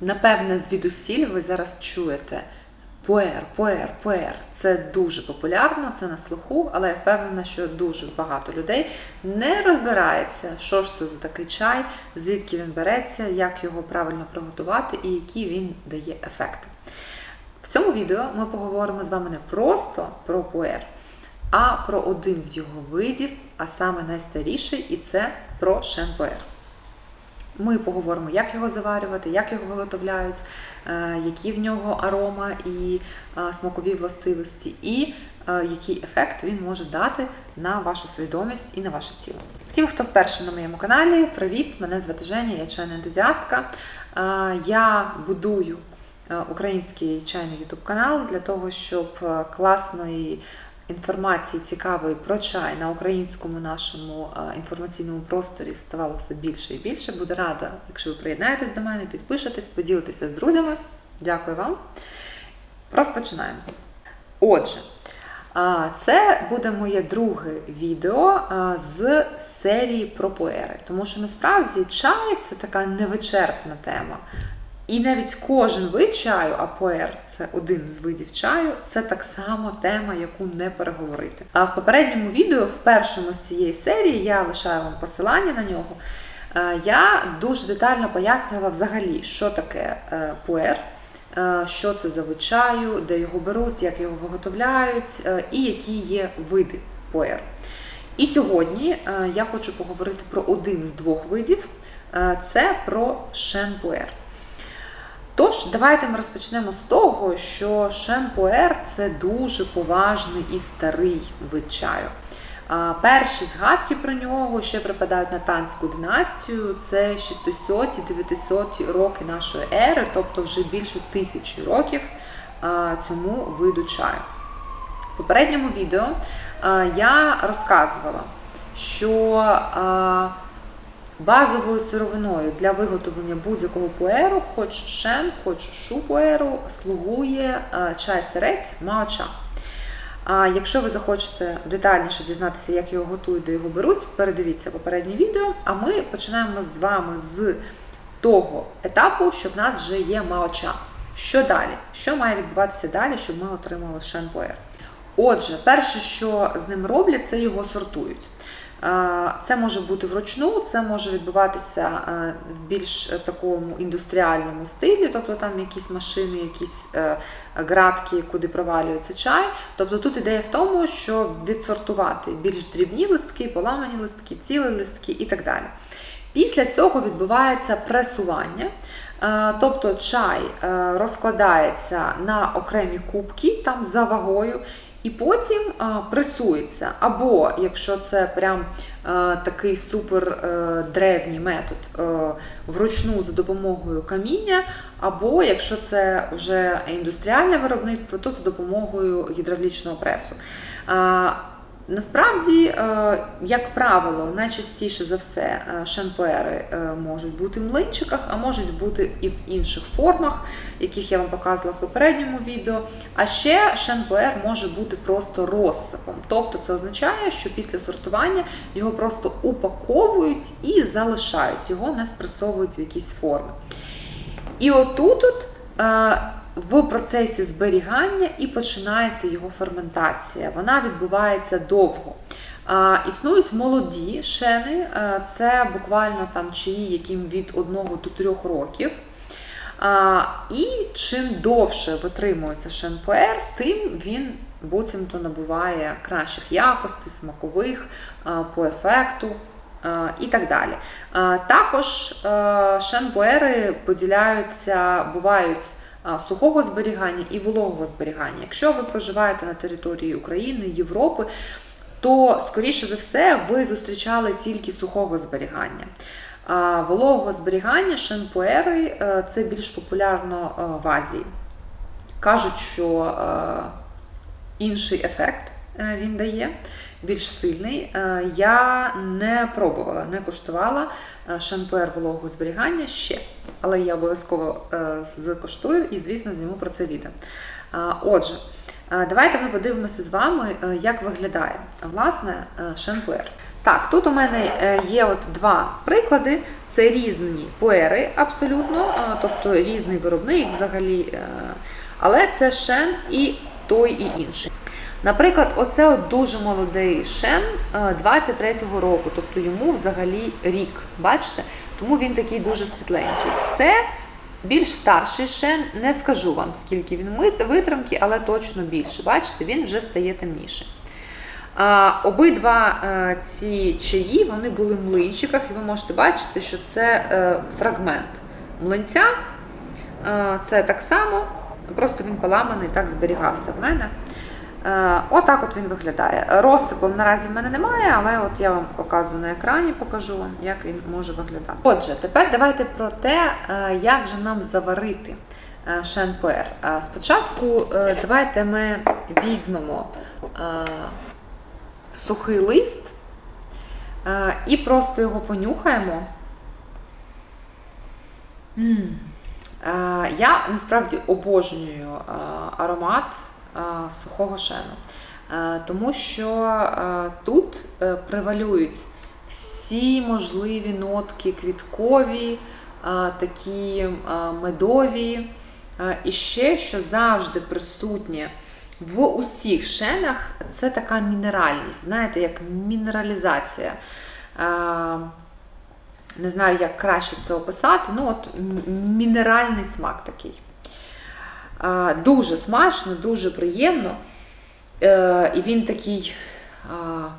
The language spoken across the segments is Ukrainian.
Напевне, звідусіль ви зараз чуєте пуер, пуер, пуер. Це дуже популярно, це на слуху, але я впевнена, що дуже багато людей не розбирається, що ж це за такий чай, звідки він береться, як його правильно приготувати і які він дає ефекти. В цьому відео ми поговоримо з вами не просто про пуер, а про один з його видів, а саме найстаріший, і це про шенпуер. Ми поговоримо, як його заварювати, як його виготовляють, е, які в нього арома і е, смакові властивості, і е, який ефект він може дати на вашу свідомість і на ваше тіло. Всім, хто вперше на моєму каналі, привіт! Мене звати Женя, я чайна ентузіастка. Я будую український чайний ютуб канал для того, щоб класної інформації цікавої про чай на українському нашому е, інформаційному просторі ставало все більше і більше. Буду рада, якщо ви приєднаєтесь до мене, підпишетесь, поділитеся з друзями. Дякую вам. Розпочинаємо. Отже, це буде моє друге відео з серії про поери. Тому що насправді чай це така невичерпна тема. І навіть кожен вид чаю, а поер це один з видів чаю, це так само тема, яку не переговорити. А в попередньому відео, в першому з цієї серії, я лишаю вам посилання на нього. е, Я дуже детально пояснювала взагалі, що таке е, пуер, е, що це за вид чаю, де його беруть, як його виготовляють, і які є види пуер. І сьогодні я хочу поговорити про один з двох видів це про шенпуер. Тож, давайте ми розпочнемо з того, що шенпуер це дуже поважний і старий вид чаю. Перші згадки про нього ще припадають на танську династію. Це 600-900 роки нашої ери, тобто вже більше тисячі років цьому виду чаю. В попередньому відео я розказувала, що базовою сировиною для виготовлення будь-якого пуеру, хоч шен, хоч шу пуеру, слугує чай сирець маоча. А якщо ви захочете детальніше дізнатися, як його готують, де його беруть, передивіться попереднє відео. А ми починаємо з вами з того етапу, що в нас вже є маоча. Що далі? Що має відбуватися далі, щоб ми отримали шенпуер? Отже, перше, що з ним роблять, це його сортують. Е, Це може бути вручну, це може відбуватися е, в більш е, такому індустріальному стилі, тобто там якісь машини, якісь градки, куди провалюється чай. Тобто тут ідея в тому, щоб відсортувати більш дрібні листки, поламані листки, цілі листки і так далі. Після цього відбувається пресування. Тобто чай розкладається на окремі кубки там за вагою, і потім е, пресується. Або якщо це прям е, такий супер е, древній метод вручну за допомогою каміння, або якщо це вже індустріальне виробництво, то за допомогою гідравлічного пресу. Насправді, е, як правило, найчастіше за все е, шампуери е, можуть бути в млинчиках, а можуть бути і в інших формах, яких я вам показувала в попередньому відео. А ще шампуер може бути просто розсипом. Тобто це означає, що після сортування його просто упаковують і залишають, його не спресовують в якісь форми. І отут от, в процесі зберігання і починається його ферментація. Вона відбувається довго. Існують молоді шени, це буквально там чаї, яким від 1 до 3 років. І чим довше витримується шенпуер, тим він буцімто набуває кращих якостей, смакових, по ефекту і так далі. Також шенпуери поділяються, бувають сухого зберігання і вологого зберігання. Якщо ви проживаєте на території України, Європи, то, скоріше за все, ви зустрічали тільки сухого зберігання. А Вологого зберігання шенпуери е, це більш популярно е, в Азії. Кажуть, що е, інший ефект він дає, більш сильний. Е, Я не пробувала, не коштувала е, шампуер вологого зберігання ще, але я обов'язково е, скоштую і, звісно, зніму про це відео. Отже, давайте ми подивимося з вами, як виглядає власне шампуер. Так, тут у мене є от два приклади. Це різні пуери абсолютно, тобто різний виробник взагалі. Але це шен і той, і інший. Наприклад, оце от дуже молодий шен е, 23-го року, тобто йому взагалі рік. Бачите? Тому він такий дуже світленький. Це більш старший шен, не скажу вам, скільки він витримки, але точно більше. Бачите, він вже стає темніший. Обидва е, ці чаї вони були в млинчиках, і ви можете бачити, що це е, фрагмент млинця. Е, це так само, просто він поламаний, так зберігався в мене. Е, Отак от він виглядає. Розсипом наразі в мене немає, але от я вам показую на екрані, покажу вам, як він може виглядати. Отже, тепер давайте про те, е, як же нам заварити е, шампуер. Спочатку давайте ми візьмемо сухий лист і просто його понюхаємо. Я насправді обожнюю аромат сухого шену, Е, тому що е, тут е, превалюють всі можливі нотки квіткові, е, такі е, медові, Е, і ще, що завжди присутнє в усіх шенах, це така мінеральність, знаєте, як мінералізація. Е, не знаю, як краще це описати. Ну, от мінеральний смак такий. Дуже смачно, дуже приємно. Е, І він такий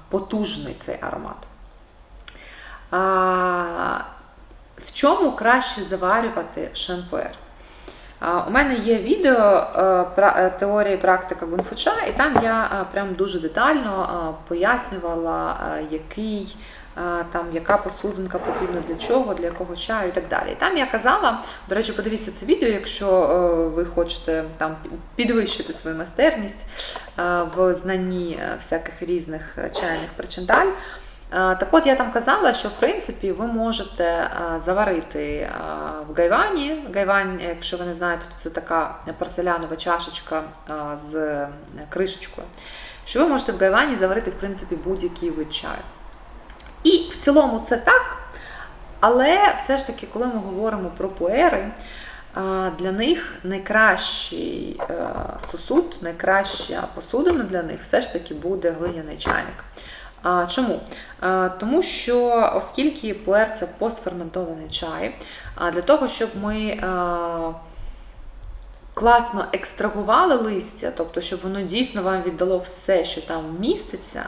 потужний цей аромат. В чому краще заварювати шампуер? У мене є відео е, е, і практика гунфуча, і там я прям дуже детально пояснювала, який там яка посудинка потрібна для чого, для якого чаю і так далі. І там я казала, до речі, подивіться це відео, якщо е, ви хочете там підвищити свою майстерність е, в знанні е, всяких різних чайних причиндаль. Так от я там казала, що в принципі ви можете заварити в гайвані. Гайвань, якщо ви не знаєте, то це така порцелянова чашечка з кришечкою. Що ви можете в гайвані заварити в принципі будь-який вид чаю. Цілому це так. Але все ж таки, коли ми говоримо про пуери, для них найкращий е, сосуд, найкраща посудина для них все ж таки буде глиняний чайник. Чому? Тому що, оскільки пуер це постферментований чай, для того, щоб ми класно екстрагували листя, тобто, щоб воно дійсно вам віддало все, що там міститься,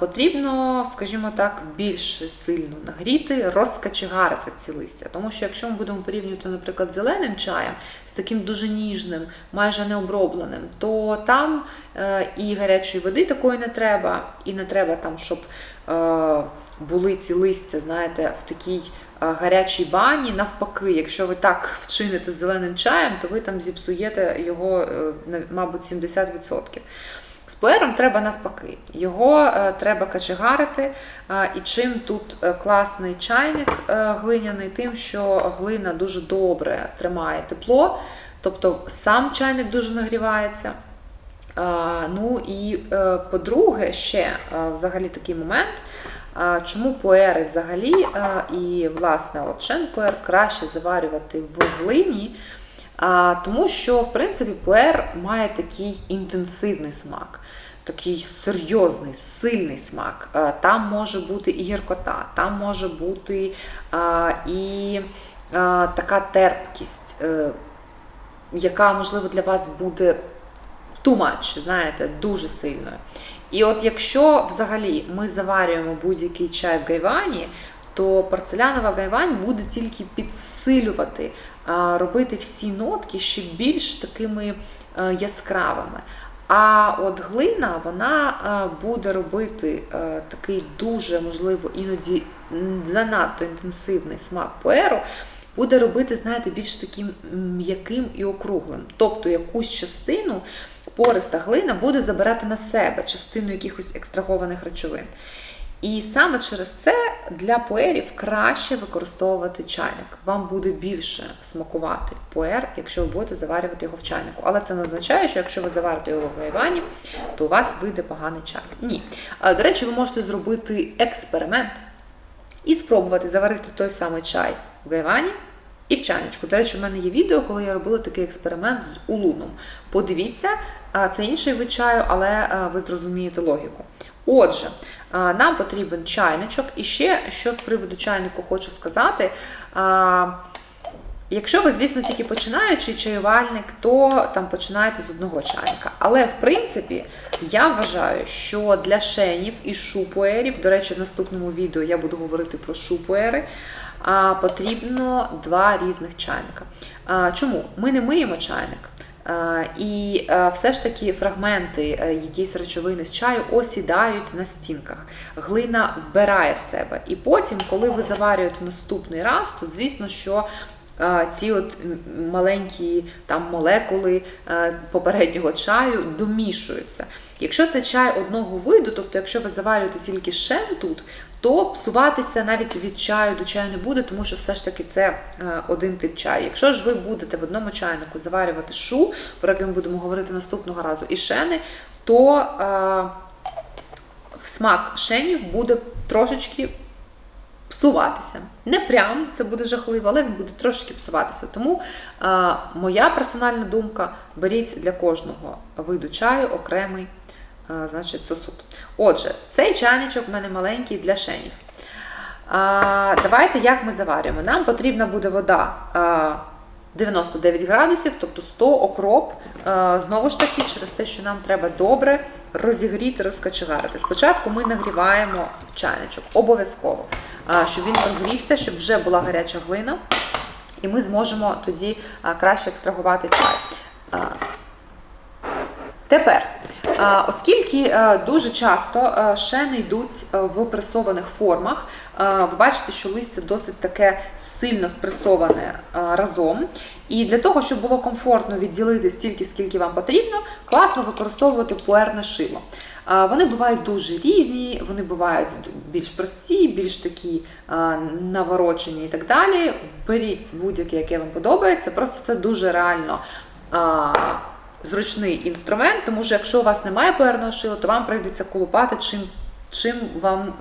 потрібно, скажімо так, більш сильно нагріти, розкачегарити ці листя. Тому що якщо ми будемо порівнювати, наприклад, зеленим чаєм, з таким дуже ніжним, майже необробленим, то там е, і гарячої води такої не треба, і не треба там, щоб е, були ці листя, знаєте, в такій е, гарячій бані. Навпаки, якщо ви так вчините з зеленим чаєм, то ви там зіпсуєте його, мабуть, 70%. З пуером треба навпаки. Його е, треба качегарити. Е, і чим тут е, класний чайник е, глиняний, тим, що глина дуже добре тримає тепло, тобто сам чайник дуже нагрівається. А, ну і е, по-друге, ще е, взагалі такий момент. Чому пуери взагалі е, і, власне, от шенпуер краще заварювати в глині, а, тому що, в принципі, пуер має такий інтенсивний смак, такий серйозний, сильний смак. Е, Там може бути і гіркота, там може бути а, і а, така терпкість, е, яка, можливо, для вас буде too much, знаєте, дуже сильною. І от якщо взагалі ми заварюємо будь-який чай в гайвані, то порцелянова гайвань буде тільки підсилювати, а, робити всі нотки ще більш такими е, яскравими. А от глина вона е, буде робити е, такий дуже, можливо, іноді занадто інтенсивний смак пуеру, буде робити, знаєте, більш таким м'яким і округлим. Тобто якусь частину пориста глина буде забирати на себе частину якихось екстрагованих речовин. І саме через це для пуерів краще використовувати чайник. Вам буде більше смакувати пуер, якщо ви будете заварювати його в чайнику. Але це не означає, що якщо ви заварите його в гайвані, то у вас вийде поганий чай. Ні. До речі, ви можете зробити експеримент і спробувати заварити той самий чай в гайвані і в чайничку. До речі, в мене є відео, коли я робила такий експеримент з улуном. Подивіться, це інший вид чаю, але ви зрозумієте логіку. Отже, нам потрібен чайничок. І ще що з приводу чайнику хочу сказати. Якщо ви, звісно, тільки починаючий чаювальник, то там починаєте з одного чайника. Але в принципі я вважаю, що для шенів і шупуерів, до речі, в наступному відео я буду говорити про шупуери, потрібно два різних чайника. Чому? Ми не миємо чайник. А, І все ж таки фрагменти е, якісь речовини з чаю осідають на стінках. Глина вбирає в себе. І потім, коли ви заварюєте наступний раз, то звісно, що ці от маленькі там молекули е, попереднього чаю домішуються. Якщо це чай одного виду, тобто якщо ви заварюєте тільки шен тут, то псуватися навіть від чаю до чаю не буде, тому що все ж таки це е, один тип чаю. Якщо ж ви будете в одному чайнику заварювати шу, про який ми будемо говорити наступного разу, і шени, то е, смак шенів буде трошечки псуватися. Не прям це буде жахливо, але він буде трошки псуватися. Тому е, моя персональна думка: беріть для кожного виду чаю окремий е, значить, сосуд. Отже, цей чайничок в мене маленький для шенів. А, давайте як ми заварюємо. Нам потрібна буде вода а, 99 градусів, тобто 100 окроп. А, знову ж таки, через те, що нам треба добре розігріти, розкачегарити. Спочатку ми нагріваємо чайничок, обов'язково, а, щоб він прогрівся, щоб вже була гаряча глина, і ми зможемо тоді а, краще екстрагувати чай. А, Тепер, а, оскільки е, дуже часто е, шени йдуть е, в пресованих формах, е, ви бачите, що листя досить таке сильно спресоване е, разом. І для того, щоб було комфортно відділити стільки, скільки вам потрібно, класно використовувати пуерне шило. Вони бувають дуже різні, вони бувають більш прості, більш такі наворочені і так далі. Беріть будь-яке, яке вам подобається. Просто це дуже реально. Зручний інструмент, тому що якщо у вас немає пуерного шила, то вам прийдеться колупати чим, чим вам,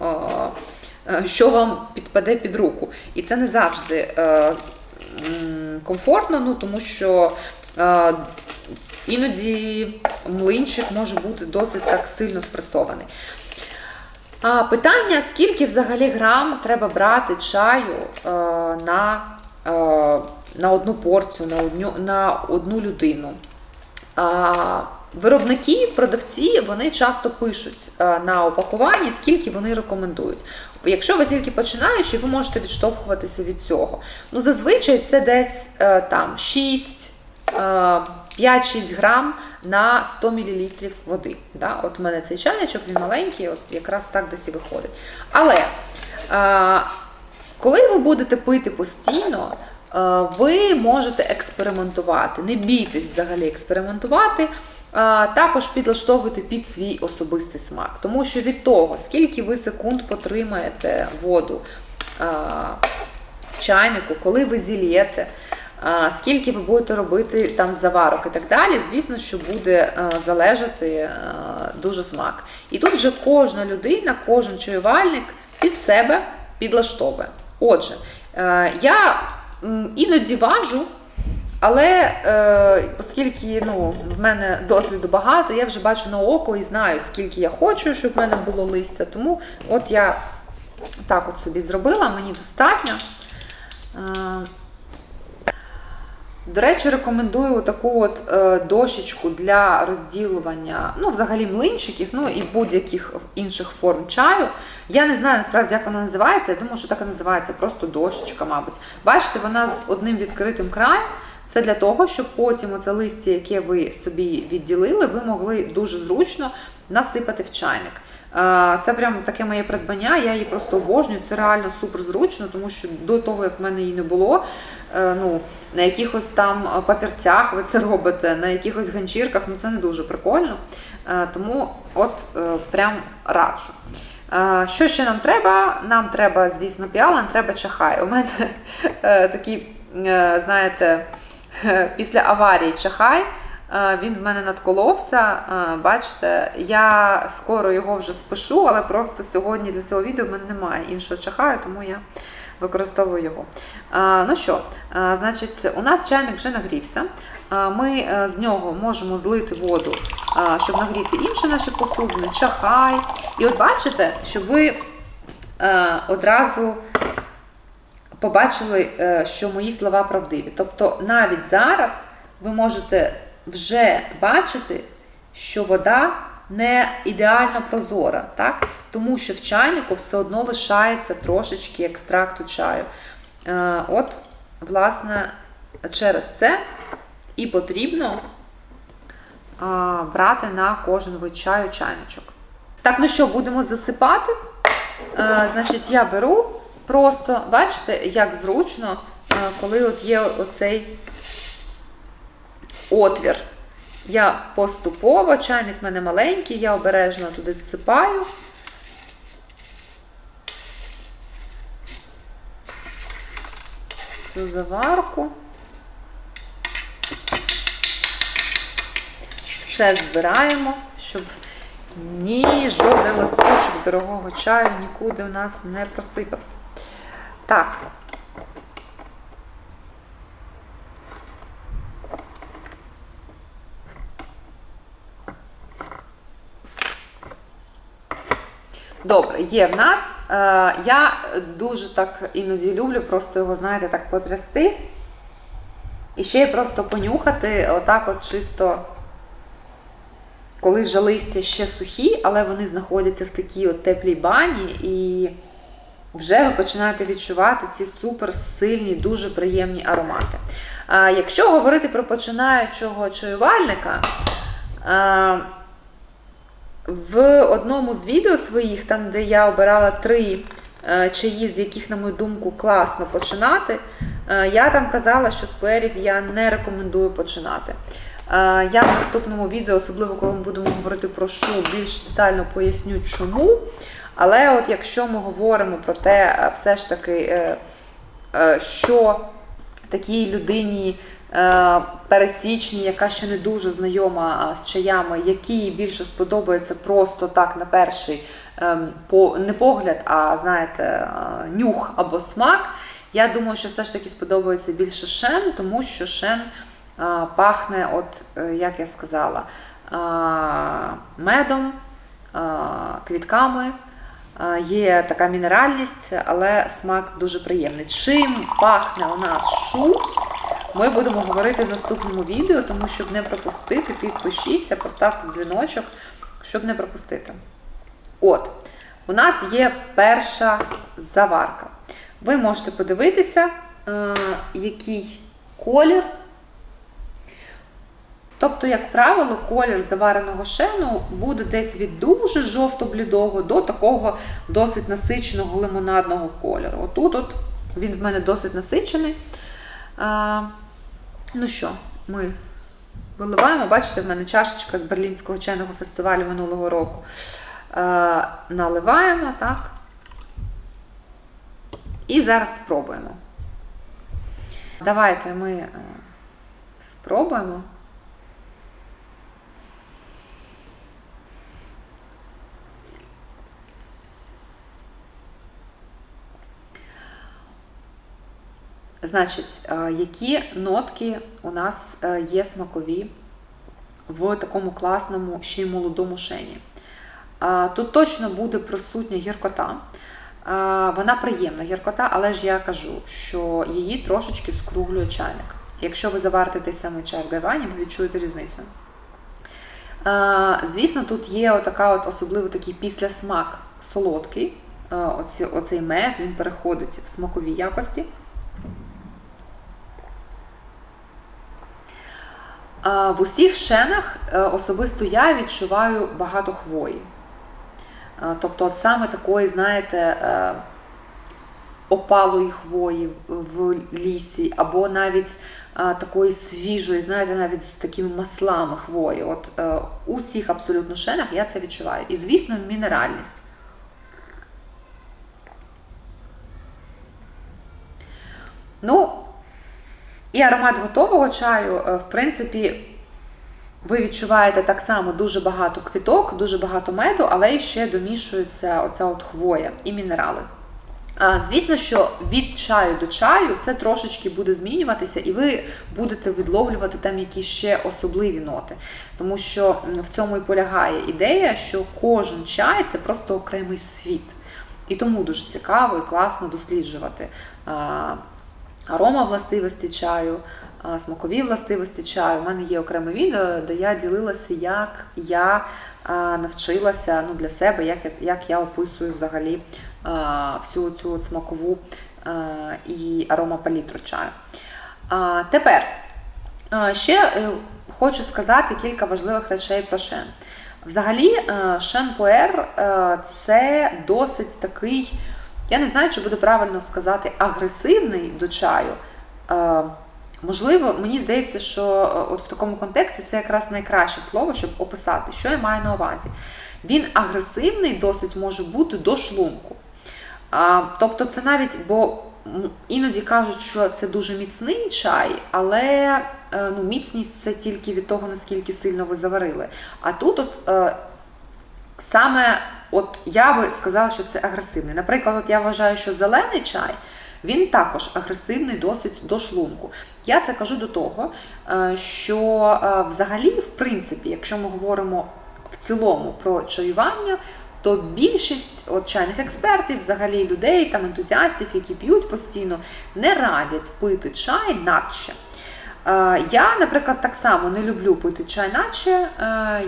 е, е, що вам підпаде під руку. І це не завжди е, комфортно, ну, тому що іноді млинчик може бути досить так сильно спресований. А, питання: скільки взагалі грам треба брати чаю е, на, е, на одну порцію, на одну, на одну людину? Виробники, продавці, вони часто пишуть на опакуванні, скільки вони рекомендують. Якщо ви тільки починаючи, ви можете відштовхуватися від цього. Ну, зазвичай це десь е, там 6, е, 5-6 грам на 100 мл води. Да? От у мене цей чайничок, він маленький, от якраз так десь і виходить. Але е, коли ви будете пити постійно, е, ви можете експериментувати. Не бійтесь взагалі експериментувати. А, Також підлаштовуйте під свій особистий смак. Тому що від того, скільки ви секунд потримаєте воду в чайнику, коли ви зільєте, скільки ви будете робити там заварок і так далі, звісно, що буде залежати дуже смак. І тут вже кожна людина, кожен чаювальник під себе підлаштовує. Отже, е, я іноді важу. Але е, оскільки ну, в мене досвіду багато, я вже бачу на око і знаю, скільки я хочу, щоб в мене було листя. Тому от я так от собі зробила, мені достатньо. Е, до речі, рекомендую таку от е, дощечку для розділування, ну, взагалі млинчиків, ну і будь-яких інших форм чаю. Я не знаю насправді, як вона називається. Я думаю, що так і називається, просто дощечка, мабуть. Бачите, вона з одним відкритим краєм. Це для того, щоб потім оце листя, яке ви собі відділили, ви могли дуже зручно насипати в чайник. Е, Це прям таке моє придбання, я її просто обожнюю. Це реально супер зручно, тому що до того, як в мене її не було, е, ну, на якихось там папірцях ви це робите, на якихось ганчірках, ну це не дуже прикольно. Е, Тому от прям раджу. Що ще нам треба? Нам треба, звісно, піал, нам треба чахай. У мене такий, знаєте, після аварії чахай. Е, Він в мене надколовся. Е, Бачите, я скоро його вже спишу, але просто сьогодні для цього відео в мене немає іншого чахаю, тому я використовую його. Е, Ну що, значить, у нас чайник вже нагрівся. Ми з нього можемо злити воду, щоб нагріти інші наші посудини, чахай. І от бачите, щоб ви одразу побачили, що мої слова правдиві. Тобто навіть зараз ви можете вже бачити, що вода не ідеально прозора, так? тому що в чайнику все одно лишається трошечки екстракту чаю. Е, От, власне, через це і потрібно брати на кожен вид чаю чайничок. Так, ну що, будемо засипати. Е, значить, я беру просто, бачите, як зручно, е, коли от є оцей отвір. Я поступово, чайник в мене маленький, я обережно туди зсипаю. Всю заварку. Все збираємо, щоб ні жоден листочок дорогого чаю нікуди у нас не просипався. Так. Добре, є в нас. Е, я дуже так іноді люблю просто його, знаєте, так потрясти. І ще просто понюхати, отак от чисто, коли вже листя ще сухі, але вони знаходяться в такій от теплій бані, і вже ви починаєте відчувати ці супер сильні, дуже приємні аромати. А, якщо говорити про починаючого чаювальника, а, в одному з відео своїх, там, де я обирала три е, чаї, з яких, на мою думку, класно починати, е, я там казала, що з пуерів я не рекомендую починати. Е, Я в наступному відео, особливо коли ми будемо говорити про шу, більш детально поясню, чому. Але от якщо ми говоримо про те, все ж таки, що такій людині е, пересічній, яка ще не дуже знайома з чаями, які їй більше сподобається просто так на перший ем, не погляд, а знаєте, е, нюх або смак. Я думаю, що все ж таки сподобається більше шен, тому що шен е, пахне, от, як я сказала, медом, квітками. Є така мінеральність, але смак дуже приємний. Чим пахне у нас шу, ми будемо говорити в наступному відео, тому щоб не пропустити, підпишіться, поставте дзвіночок, щоб не пропустити. От, у нас є перша заварка. Ви можете подивитися, е, який колір. Тобто, як правило, колір завареного шену буде десь від дуже жовто-блідого до такого досить насиченого лимонадного кольору. Отут от він в мене досить насичений. Ну що, ми виливаємо, бачите, в мене чашечка з Берлінського чайного фестивалю минулого року. Е, наливаємо, так. І зараз спробуємо. Давайте ми е, спробуємо. Значить, е, які нотки у нас е, є смакові в такому класному, ще й молодому шені? Тут точно буде присутня гіркота. Вона приємна гіркота, але ж я кажу, що її трошечки скруглює чайник. Якщо ви заварите той самий чай в гайвані, ви відчуєте різницю. Звісно, тут є отака от особливо такий післясмак солодкий. Оцей мед він переходить в смакові якості. В усіх шенах е, особисто я відчуваю багато хвої. Тобто, от саме такої, знаєте, е, опалої хвої в лісі, або навіть такої свіжої, знаєте, навіть з такими маслами хвої. От е, У всіх абсолютно шенах я це відчуваю. І, звісно, мінеральність. Ну, і аромат готового чаю, е, в принципі, ви відчуваєте так само дуже багато квіток, дуже багато меду, але ще домішується оця от хвоя і мінерали. А, Звісно, що від чаю до чаю це трошечки буде змінюватися, і ви будете відловлювати там якісь ще особливі ноти. Тому що в цьому і полягає ідея, що кожен чай це просто окремий світ. І тому дуже цікаво і класно досліджувати арома властивості чаю, смакові властивості чаю. У мене є окреме відео, де я ділилася, як я навчилася ну, для себе, як, я- як я описую взагалі всю цю от смакову і аромапалітру чаю. Тепер ще е, хочу сказати кілька важливих речей про шен. Взагалі, е, шен пуер е, це досить такий, я не знаю, чи буде правильно сказати, агресивний до чаю. Е, Можливо, мені здається, що е, от в такому контексті це якраз найкраще слово, щоб описати, що я маю на увазі. Він агресивний досить може бути до шлунку. А, тобто це навіть, бо іноді кажуть, що це дуже міцний чай, але е, ну, міцність це тільки від того, наскільки сильно ви заварили. А тут от саме от я би сказала, що це агресивний. Наприклад, от я вважаю, що зелений чай. Він також агресивний досить до шлунку. Я це кажу до того, е, що е, взагалі, в принципі, якщо ми говоримо в цілому про чаювання, то більшість от чайних експертів, взагалі людей, там ентузіастів, які п'ють постійно, не радять пити чай наче. Е, Я, наприклад, так само не люблю пити чай наче. Е,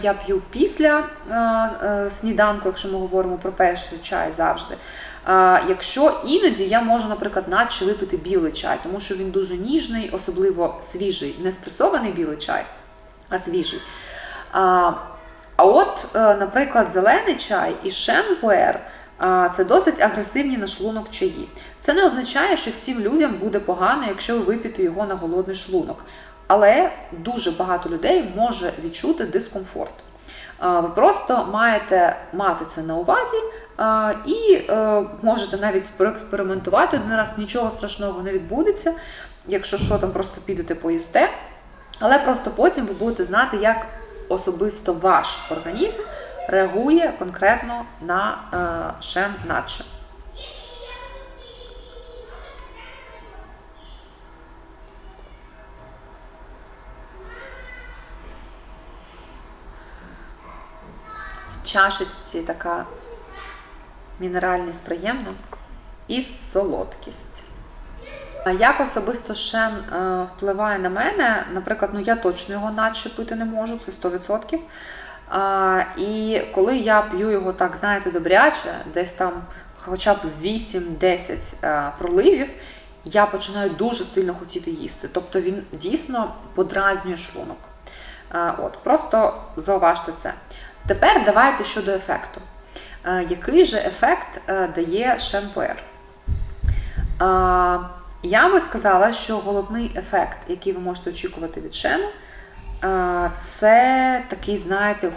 Я п'ю після е, сніданку, якщо ми говоримо про перший чай завжди. Якщо іноді я можу, наприклад, наче випити білий чай, тому що він дуже ніжний, особливо свіжий, не спресований білий чай, а свіжий. А, от, наприклад, зелений чай і шенпуер це досить агресивні на шлунок чаї. Це не означає, що всім людям буде погано, якщо ви вип'єте його на голодний шлунок. Але дуже багато людей може відчути дискомфорт. Ви просто маєте мати це на увазі і е, можете навіть проекспериментувати один раз, нічого страшного не відбудеться. Якщо що, там просто підете поїсте. Але просто потім ви будете знати, як особисто ваш організм реагує конкретно на е, шен наче. Чашечці така мінеральність приємна і солодкість. Як особисто шен е, впливає на мене, наприклад, ну я точно його наче пити не можу, це 100%. А, і коли я п'ю його так, знаєте, добряче, десь там хоча б 8-10 е, проливів, я починаю дуже сильно хотіти їсти. Тобто він дійсно подразнює шлунок. Е, От, просто зауважте це. Тепер давайте щодо ефекту. Е, Який же ефект е, дає шампуер? Е, Я би сказала, що головний ефект, який ви можете очікувати від шену, це такий, знаєте,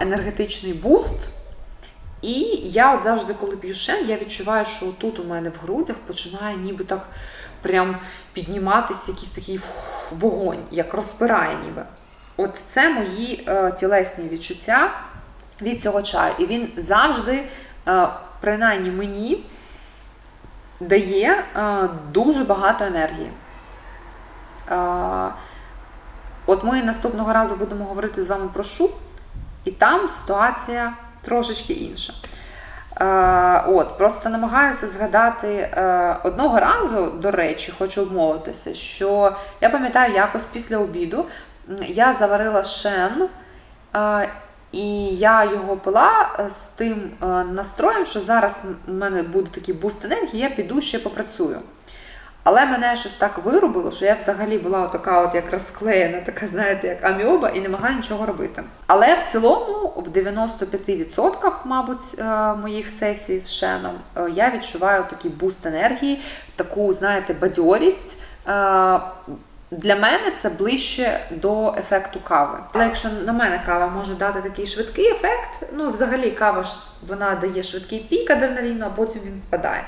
енергетичний буст. І я от завжди, коли п'ю шен, я відчуваю, що тут у мене в грудях починає ніби так прям підніматися якийсь такий вогонь, як розпирає ніби. От це мої е, тілесні відчуття від цього чаю. І він завжди, е, принаймні мені, дає е, дуже багато енергії. Е, от ми наступного разу будемо говорити з вами про шуб, і там ситуація трошечки інша. Е, от, просто намагаюся згадати е, одного разу, до речі, хочу обмовитися, що я пам'ятаю, якось після обіду я заварила шен, е, і я його пила з тим настроєм, що зараз в мене буде такий буст енергії, я піду ще попрацюю. Але мене щось так вирубило, що я взагалі була така, от як розклеєна, така, знаєте, як аміоба, і не могла нічого робити. Але в цілому, в 95%, мабуть, е, моїх сесій з шеном, е, я відчуваю такий буст енергії, таку, знаєте, бадьорість. Е, Для мене це ближче до ефекту кави. Але якщо на мене кава може дати такий швидкий ефект, ну взагалі кава ж вона дає швидкий пік адреналіну, а потім він спадає.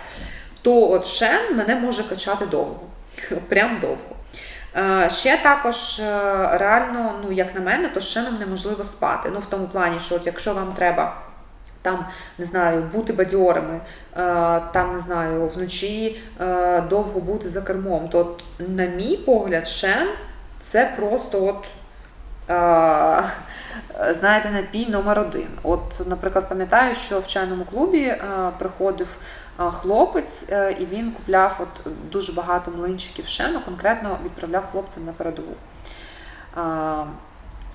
То от шен мене може качати довго. прям довго. Е, Ще також е, реально, ну як на мене, то з шеном неможливо спати. Ну в тому плані, що от якщо вам треба там не знаю, бути бадьорими, е, там не знаю, вночі довго бути за кермом, то от, на мій погляд, шен це просто от. Знаєте, напій номер один. От, наприклад, пам'ятаю, що в чайному клубі приходив хлопець, е, і він купляв от дуже багато млинчиків шену, конкретно відправляв хлопцям на передову. Е,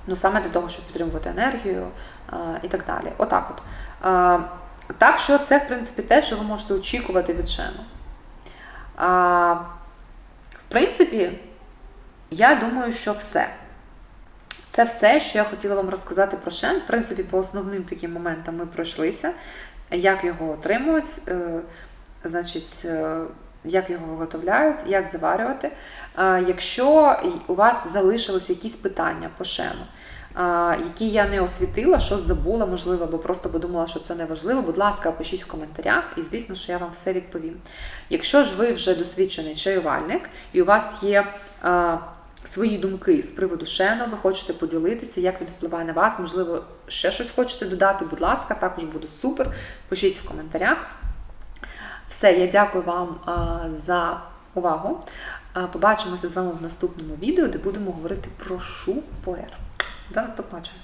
ну, саме для того, щоб підтримувати енергію е, і так далі. Отак от. Е, так що це, в принципі, те, що ви можете очікувати від шену. В принципі, я думаю, що все. Це все, що я хотіла вам розказати про шен. В принципі, по основним таким моментам ми пройшлися. Як його отримують, е, значить, е, як його виготовляють, як заварювати. Е, Якщо у вас залишилися якісь питання по шену, е, які я не освітила, що забула, можливо, або просто подумала, що це не важливо, будь ласка, пишіть в коментарях, і звісно, що я вам все відповім. Якщо ж ви вже досвідчений чаювальник, і у вас є свої думки з приводу шену, ви хочете поділитися, як він впливає на вас, можливо, ще щось хочете додати, будь ласка, також буде супер. Пишіть в коментарях. Все, я дякую вам за увагу. Побачимося з вами в наступному відео, де будемо говорити про шупоер. До наступного. чаю.